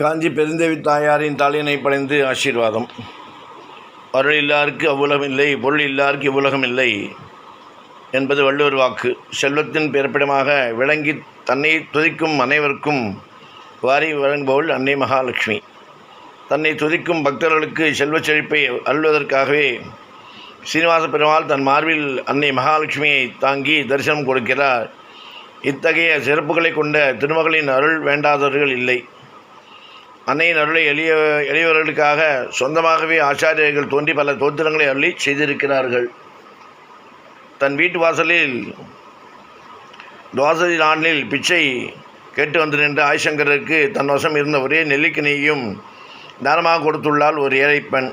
காஞ்சி பெருந்தேவி தாயாரின் தலையினை பணிந்து ஆசீர்வாதம். அருள் இல்லாருக்கு அவ்வுலகம் இல்லை பொருள் இல்லாருக்கு இவ்வுலகம் இல்லை என்பது வள்ளுவர் வாக்கு. செல்வத்தின் பிறப்பிடமாக விளங்கி தன்னை துதிக்கும் அனைவருக்கும் வாரி வழங்குபவள் அன்னை மகாலட்சுமி. தன்னை துதிக்கும் பக்தர்களுக்கு செல்வச் செழிப்பை அள்ளுவதற்காகவே சீனிவாச பெருமாள் தன் மார்பில் அன்னை மகாலட்சுமியை தாங்கி தரிசனம் கொடுக்கிறார். இத்தகைய சிறப்புகளை கொண்ட திருமகளின் அருள் வேண்டாதவர்கள் இல்லை. அன்னையின் அருளை எளிய எளியவர்களுக்காக சொந்தமாகவே ஆச்சாரியர்கள் தோன்றி பல தோத்திரங்களை அருளி செய்திருக்கிறார்கள். தன் வீட்டு வாசலில் துவாசதி நாளில் பிச்சை கேட்டு வந்து நின்ற ஆய்சங்கருக்கு தன் வசம் இருந்த ஒரே நெல்லிக்கினையும் தானமாக கொடுத்துள்ளாள் ஒரு ஏழை பெண்.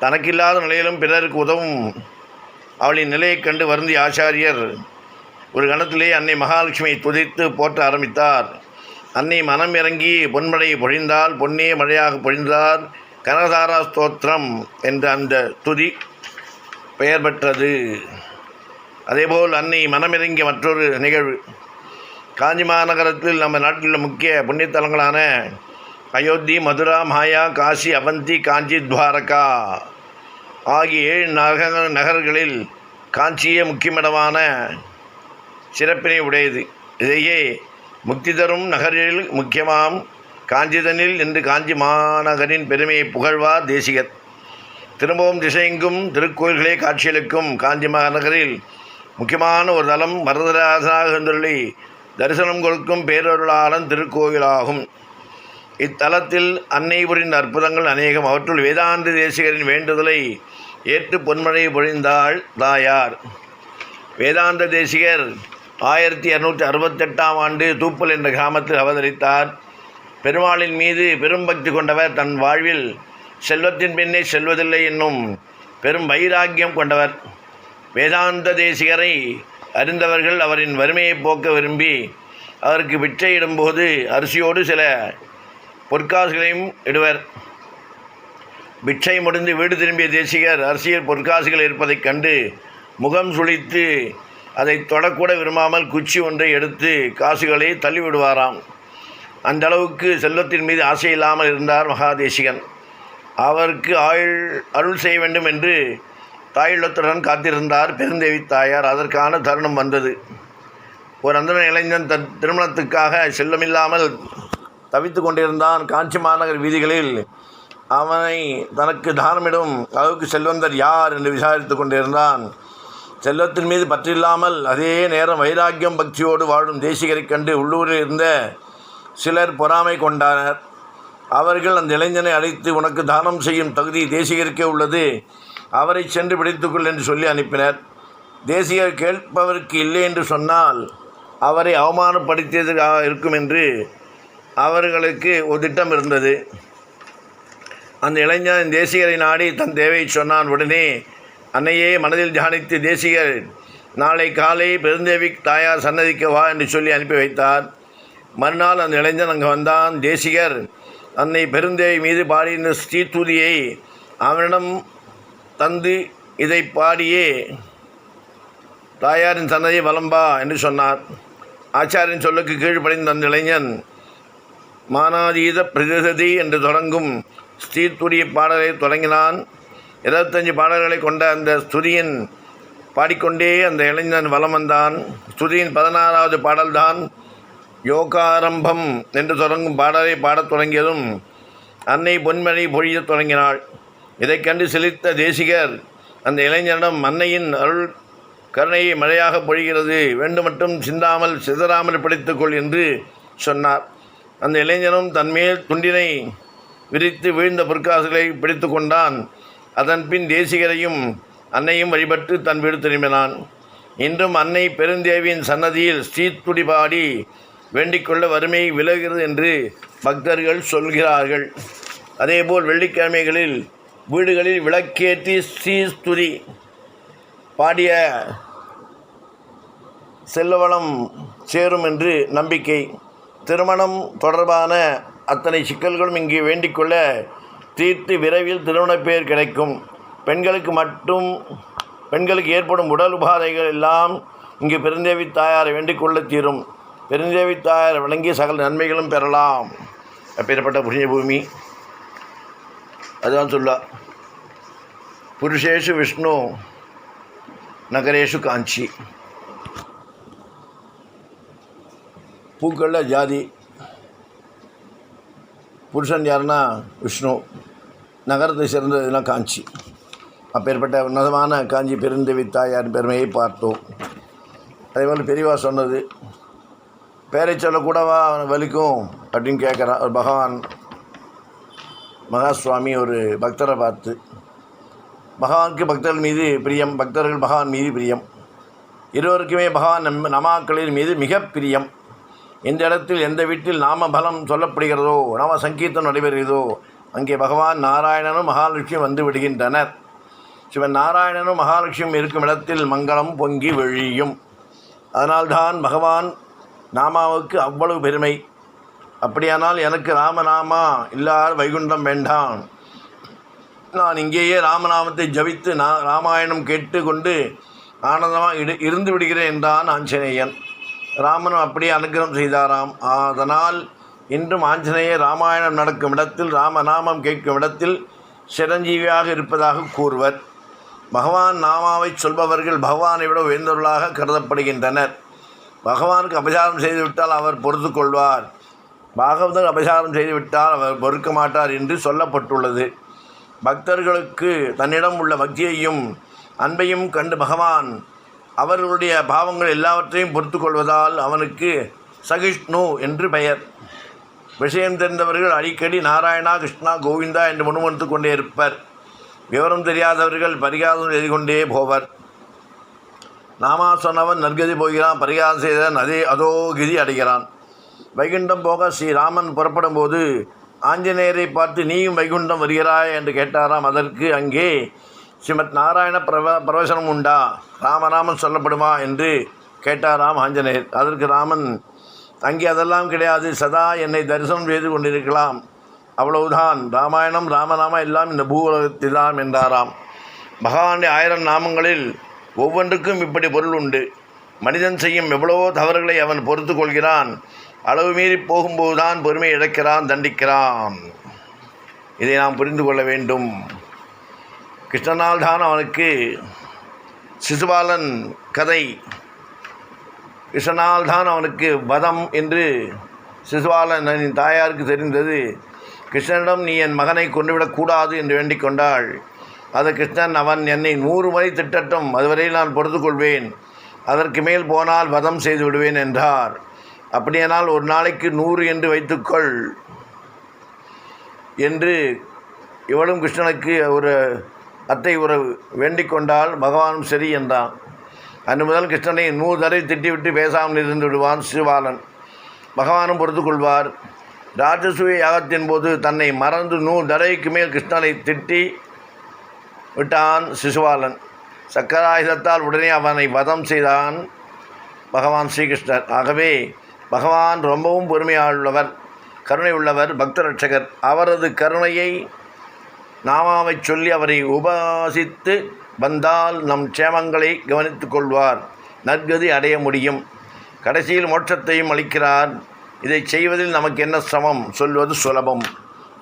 தனக்கில்லாத நிலையிலும் பிறருக்கு உதவும் அவளின் நிலையைக் கண்டு வருந்திய ஆச்சாரியர் ஒரு கணத்திலே அன்னை மகாலட்சுமியை துதித்து போற்ற ஆரம்பித்தார். அன்னை மனம் இறங்கி பொன்மழை பொழிந்தால் பொன்னே மழையாக பொழிந்தார். கனதாரா ஸ்தோத்திரம் என்ற அந்த துதி பெயர் பெற்றது. அதேபோல் அன்னை மனமிறங்கிய மற்றொரு நிகழ்வு. காஞ்சி மாநகரத்தில் நம்ம நாட்டில் உள்ள முக்கிய புண்ணியத்தலங்களான அயோத்தி மதுரா மாயா காசி அவந்தி காஞ்சி துவாரகா ஆகிய ஏழு நகர நகர்களில் காஞ்சியே முக்கியமிடமான சிறப்பினை உடையது. இதையே முக்தி தரும் நகரில் முக்கியமாம். காஞ்சிதனில் என்று காஞ்சி மாநகரின் பெருமையை புகழ்வார் தேசிகர். திரும்பவும் திசையெங்கும் திருக்கோயில்களே காட்சியளிக்கும் காஞ்சி மாநகரில் முக்கியமான ஒரு தலம் வரதராசனாக சொல்லி தரிசனம் கொடுக்கும் பேரொருளாளன் திருக்கோயிலாகும். இத்தலத்தில் அன்னை புரிந்த அற்புதங்கள் அநேகம். அவற்றுள் வேதாந்த தேசிகரின் வேண்டுதலை ஏற்று பொன்மழை பொழிந்தாள் தாயார். வேதாந்த தேசிகர் ஆயிரத்தி இரநூற்றி அறுபத்தெட்டாம் ஆண்டு தூப்பல் என்ற கிராமத்தில் அவதரித்தார். பெருமாளின் மீது பெரும் பக்தி கொண்டவர். தன் வாழ்வில் செல்வத்தின் பின்னே செல்வதில்லை என்னும் பெரும் வைராக்கியம் கொண்டவர். வேதாந்த தேசிகரை அறிந்தவர்கள் அவரின் வறுமையை போக்க விரும்பி அவருக்கு பிச்சை இடும்போது அரிசியோடு சில பொற்காசுகளையும் இடுவர். பிச்சை முடிந்து வீடு திரும்பிய தேசிகர் அரசியல் பொற்காசுகள் இருப்பதைக் கண்டு முகம் சுளித்து அதை தொடக்கூட விரும்பாமல் குச்சி ஒன்றை எடுத்து காசுகளை தள்ளிவிடுவாராம். அந்த அளவுக்கு செல்வத்தின் மீது ஆசை இல்லாமல் இருந்தார் மகாதேசிகன். அவருக்கு ஆயுள் அருள் செய்ய வேண்டும் என்று தாயுள்ளத்துடன் காத்திருந்தார் பெருந்தேவி தாயார். அதற்கான தருணம் வந்தது. ஒரு அந்தன இளைஞன் தன் திருமணத்துக்காக செல்லமில்லாமல் தவித்து கொண்டிருந்தான். காஞ்சி மாநகர் வீதிகளில் அவனை தனக்கு தானமிடும் அளவுக்கு செல்வந்தர் யார் என்று விசாரித்து கொண்டிருந்தான். செல்வத்தின் மீது பற்றில்லாமல் அதே நேரம் வைராக்கியம் பக்தியோடு வாழும் தேசிகரைக் கண்டு உள்ளூரில் இருந்த சிலர் பொறாமை கொண்டனர் அவர்கள் அந்த இளைஞனை அழைத்து உனக்கு தானம் செய்யும் தகுதி தேசிகருக்கே உள்ளது. அவரை சென்று பிடித்துக்கொள் என்று சொல்லி அனுப்பினர். தேசிகர் கேட்பவருக்கு இல்லை என்று சொன்னால் அவரை அவமானப்படுத்தியதாக இருக்கும் என்று அவர்களுக்கு ஒரு திட்டம் இருந்தது. அந்த இளைஞன் தேசிகரை நாடி தன் தேவையை சொன்னான். உடனே அன்னையே மனதில் தியானித்து தேசிகர் நாளை காலை பெருந்தேவி தாயார் சன்னதிக்கு வா என்று சொல்லி அனுப்பி வைத்தார். மறுநாள் அந்த இளைஞன் அங்கே வந்தான். தேசிகர் அன்னை பெருந்தேவி மீது பாடியிருந்த ஸ்ரீதூதியை அவனிடம் தந்து இதை பாடியே தாயாரின் சன்னதி வலம்பா என்று சொன்னார். ஆச்சாரின் சொல்லுக்கு கீழ்ப்படைந்த அந்த இளைஞன் மானாதீத பிரதிசதி என்று தொடங்கும் ஸ்ரீத்துரிய பாடலை தொடங்கினான். இருபத்தஞ்சு பாடல்களை கொண்ட அந்த ஸ்துதியின் பாடிக்கொண்டே அந்த இளைஞன் வலம் வந்தான். ஸ்துதியின் பதினாறாவது பாடல்தான் யோகாரம்பம் என்று தொடங்கும் பாடலை பாடத் தொடங்கியதும் அன்னை பொன்மழை பொழியத் தொடங்கினாள். இதைக் கண்டு சிலித்த தேசிகர் அந்த இளைஞனிடம் அன்னையின் அருள் கருணையை மழையாக பொழிகிறது வேண்டுமட்டும் சிந்தாமல் சிதறாமல் பிடித்துக்கொள் என்று சொன்னார். அந்த இளைஞனும் தன்மேல் துண்டினை விரித்து வீழ்ந்த பொற்காசுகளை பிடித்து கொண்டான். அதன்பின் தேசிகரையும் அன்னையும் வழிபட்டு தன் வீடு திரும்பினான். இன்றும் அன்னை பெருந்தேவியின் சன்னதியில் ஸ்ரீத்துடி பாடி வேண்டிக்கொள்ள வறுமை விலகிறது என்று பக்தர்கள் சொல்கிறார்கள். அதேபோல் வெள்ளிக்கிழமைகளில் வீடுகளில் விளக்கேற்றி ஸ்ரீஸ்துதி பாடிய செல்லவளம் சேரும் என்று நம்பிக்கை. திருமணம் தொடர்பான அத்தனை சிக்கல்களும் இங்கே வேண்டிக்கொள்ள தீர்த்து விரைவில் திருமண பெயர் கிடைக்கும். பெண்களுக்கு மட்டும் பெண்களுக்கு ஏற்படும் உடல் உபாதைகள் எல்லாம் இங்கு பெருந்தேவி தாயாரை வேண்டிக் கொள்ள தீரும். பெருந்தேவி தாயார் வழங்கிய சகல நன்மைகளும் பெறலாம். அப்பேற்பட்ட புண்ணிய பூமி. அதுதான் சொல்ல. புருஷேஷு விஷ்ணு நகரேஷு காஞ்சி. பூக்களில் ஜாதி. புருஷன் யாருன்னா விஷ்ணு. நகரத்தை சிறந்ததுனா காஞ்சி. அப்பேற்பட்ட உன்னதமான காஞ்சி பெருந்தேவி தாயார் பெருமையை பார்த்தோம். அதே மாதிரி பெரியவா சொன்னது பேரை சொல்லக்கூடவா வலிக்கும்? அப்படின்னு கேட்குறான். ஒரு பகவான் மகாஸ்வாமி ஒரு பக்தரை பார்த்து பகவானுக்கு பக்தர்கள் மீது பிரியம் பக்தர்கள் பகவான் மீது பிரியம். இருவருக்குமே பகவான் நம் நமாக்களின் மீது மிக பிரியம். எந்த இடத்தில் எந்த வீட்டில் நாம பலம் சொல்லப்படுகிறதோ நாம சங்கீர்த்தம் நடைபெறுகிறதோ அங்கே பகவான் நாராயணனும் மகாலட்சுமி வந்து விடுகின்றனர். சிவன் நாராயணனும் மகாலட்சுமி இருக்கும் இடத்தில் மங்களம் பொங்கி வெழியும். அதனால்தான் பகவான் நாமாவுக்கு அவ்வளவு பெருமை. அப்படியானால் எனக்கு ராமநாமா இல்லாத வைகுண்டம் வேண்டாம். நான் இங்கேயே ராமநாமத்தை ஜபித்து நான் ராமாயணம் கேட்டுக்கொண்டு ஆனந்தமாக இடு இருந்து விடுகிறேன் என்றான் ஆஞ்சநேயன். ராமனும் அப்படியே அனுகிரகம் செய்தாராம். அதனால் இன்றும் ஆஞ்சநேயர் ராமாயணம் நடக்கும் இடத்தில் ராமநாமம் கேட்கும் இடத்தில் சிரஞ்சீவியாக இருப்பதாக கூறுவர். பகவான் நாமாவை சொல்பவர்கள் பகவானை விட உயர்ந்தவர்களாக கருதப்படுகின்றனர். பகவானுக்கு அபசாரம் செய்துவிட்டால் அவர் பொறுத்து கொள்வார். பாகவதர் அபசாரம் செய்துவிட்டால் அவர் பொறுக்க மாட்டார் என்று சொல்லப்பட்டுள்ளது. பக்தர்களுக்கு தன்னிடம் உள்ள பக்தியையும் அன்பையும் கண்டு பகவான் அவர்களுடைய பாவங்கள் எல்லாவற்றையும் பொறுத்து கொள்வதால் அவனுக்கு சகிஷ்ணு என்று பெயர். விஷயம் தெரிந்தவர்கள் அடிக்கடி நாராயணா கிருஷ்ணா கோவிந்தா என்று முணுமுணுத்து கொண்டே இருப்பர். விவரம் தெரியாதவர்கள் பரிகாரம் எழுதி கொண்டே போவர். நாமா சொன்னவன் நற்கதி போகிறான் பரிகாரம் செய்தவன் அதே அதோகிதி அடைகிறான். வைகுண்டம் போக ஸ்ரீராமன் புறப்படும் போது ஆஞ்சநேயரை பார்த்து நீயும் வைகுண்டம் வருகிறாய் என்று கேட்டாராம். அதற்கு அங்கே ஸ்ரீமத் நாராயண பிரவ பிரவசனம் உண்டா ராமராமன் சொல்லப்படுமா என்று கேட்டார் ராம் ஆஞ்சநேயர் அதற்கு ராமன் அங்கே அதெல்லாம் கிடையாது. சதா என்னை தரிசனம் செய்து கொண்டிருக்கலாம். அவ்வளவுதான். ராமாயணம் ராமநாம எல்லாம் இந்த பூவுலகத்தில்தான் என்றாராம். பகவானுடைய ஆயிரம் நாமங்களில் ஒவ்வொன்றுக்கும் இப்படி பொருள் உண்டு. மனிதன் செய்யும் எவ்வளவோ தவறுகளை அவன் பொறுத்து கொள்கிறான். அளவு மீறி போகும்போதுதான் பொறுமை இழக்கிறான் தண்டிக்கிறான். இதை நாம் புரிந்து கொள்ள வேண்டும். கிருஷ்ணனால்தான் அவனுக்கு சிசுபாலன் கதை. கிருஷ்ணனால்தான் அவனுக்கு வதம் என்று சிசுபாலனின் தாயாருக்கு தெரிந்தது. கிருஷ்ணனிடம் நீ என் மகனை கொண்டுவிடக்கூடாது என்று வேண்டிக் கொண்டாள். அது கிருஷ்ணன் அவன் என்னை நூறு முறை திட்டட்டும். அதுவரை நான் பொறுத்து கொள்வேன் அதற்கு மேல் போனால் வதம் செய்து விடுவேன் என்றார். அப்படியானால் ஒரு நாளைக்கு நூறு என்று வைத்துக்கொள் என்று இவளும் கிருஷ்ணனுக்கு ஒரு அத்தை உறவு வேண்டிக் கொண்டால் பகவானும் சரி என்றான். அன்று முதல் கிருஷ்ணனை நூறு தடவை திட்டிவிட்டு பேசாமல் இருந்து விடுவான் சிவாலன் பகவானும் பொறுத்து கொள்வார். ராஜசூய யாகத்தின் போது தன்னை மறந்து நூறு தடவைக்கு மேல் கிருஷ்ணனை திட்டி விட்டான் சிசுபாலன். சக்கராயுதத்தால் உடனே அவனை வதம் செய்தான் பகவான் ஸ்ரீகிருஷ்ணர். ஆகவே பகவான் ரொம்பவும் பொறுமையாளுள்ளவர் கருணை உள்ளவர் பக்தரட்சகர். அவரது கருணையை நாமாவை சொல்லி அவரை உபாசித்து வந்தால் நம் க்ஷேமங்களை கவனித்து கொள்வார். நற்கதி அடைய முடியும். கடைசியில் மோட்சத்தையும் அளிக்கிறார். இதை செய்வதில் நமக்கு என்ன சிரமம்? சொல்வது சுலபம்.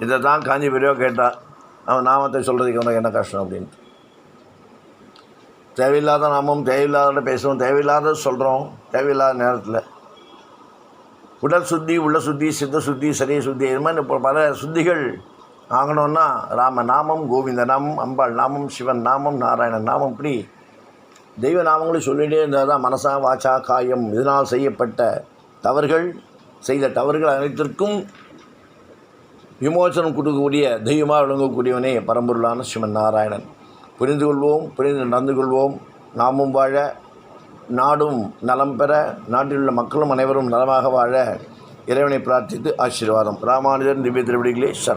இதை தான் காஞ்சி பெரியோ கேட்டார். அவன் நாமத்தை சொல்கிறதுக்கு உனக்கு என்ன கஷ்டம் அப்படின்ட்டு. தேவையில்லாத நாமம் தேவையில்லாத பேசுவோம். தேவையில்லாத சொல்கிறோம் தேவையில்லாத நேரத்தில். உடல் சுத்தி உள்ள சுத்தி சித்த சுத்தி சரிய சுத்தி இது மாதிரி இப்போ பல சுத்திகள் ஆகணும்னா ராம நாமம் கோவிந்த நாமம் அம்பாள் நாமம் சிவன் நாமம் நாராயணன் நாமம் இப்படி தெய்வ நாமங்களை சொல்லிகிட்டே இருந்தால் தான் மனசா வாச்சா காயம் இதனால் செய்யப்பட்ட தவறுகள் செய்த தவறுகள் அனைத்திற்கும் விமோசனம் கொடுக்கக்கூடிய தெய்வமாக விளங்கக்கூடியவனே பரம்பொருளான சிவன் நாராயணன். புரிந்து கொள்வோம் புரிந்து நடந்து கொள்வோம். நாமும் வாழ நாடும் நலம் பெற நாட்டிலுள்ள மக்களும் அனைவரும் நலமாக வாழ இறைவனை பிரார்த்தித்து ஆசீர்வாதம். ராமானுஜன் திவ்ய திருவடிகளே சரணம்.